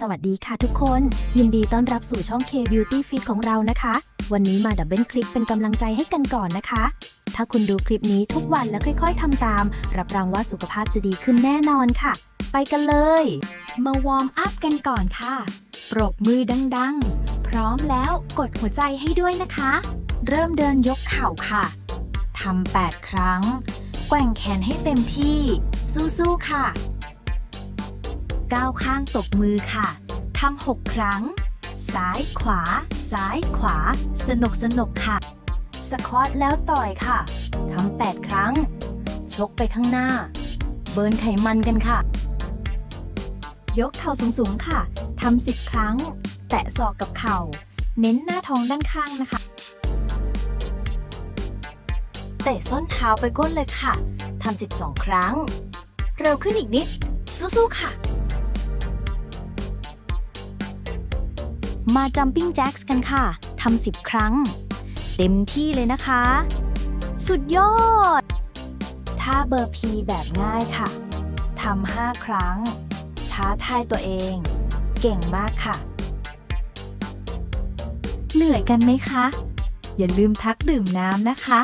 สวัสดีค่ะทุกคน ยินดีต้อนรับสู่ช่อง K Beauty Fit ของเรานะคะ วันนี้มาดับเบิลคลิกเป็นกำลังใจให้กันก่อนนะคะ ถ้าคุณดูคลิปนี้ทุกวันแล้วค่อย ๆทำตาม รับรองว่าสุขภาพจะดีขึ้นแน่นอนค่ะ ไปกันเลย มาวอร์มอัพกันก่อนค่ะ ปรบมือดังๆ พร้อมแล้วกดหัวใจให้ด้วยนะคะ เริ่มเดินยกเข่าค่ะทำ8ครั้ง แกว่งแขนให้เต็มที่ สู้ๆค่ะ ก้าวข้างตบมือค่ะ ทำหกครั้ง ซ้ายขวา ซ้ายขวา สนุกสนุกค่ะ สควอตแล้วต่อยค่ะ ทำแปดครั้ง ชกไปข้างหน้า เบิร์นไขมันกันค่ะ ยกเข่าสูงๆค่ะ ทำสิบครั้ง แตะศอกกับเข่า เน้นหน้าท้องด้านข้างนะคะ เตะส้นเท้าไปก้นเลยค่ะ ทำ12ครั้ง เร็วขึ้นอีกนิด สู้ๆค่ะ มา jumping jacks กันค่ะ ทำ10ครั้ง เต็มที่เลยนะคะ สุดยอด ท่าเบอร์พีแบบง่ายค่ะ ทำ5ครั้ง ท้าทายตัวเอง เก่งมากค่ะ เหนื่อยกันไหมคะ อย่าลืมทักดื่มน้ำนะคะ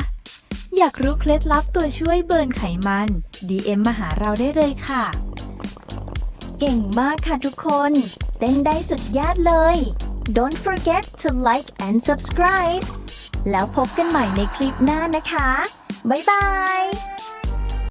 อยากรู้เคล็ดลับตัวช่วยเบิร์นไขมัน DM มาหาเราได้เลยค่ะเก่งมากค่ะทุกคน เต้นได้สุดยอดเลย Don't forget to like and subscribe แล้วพบกันใหม่ในคลิปหน้านะคะ บ๊ายบาย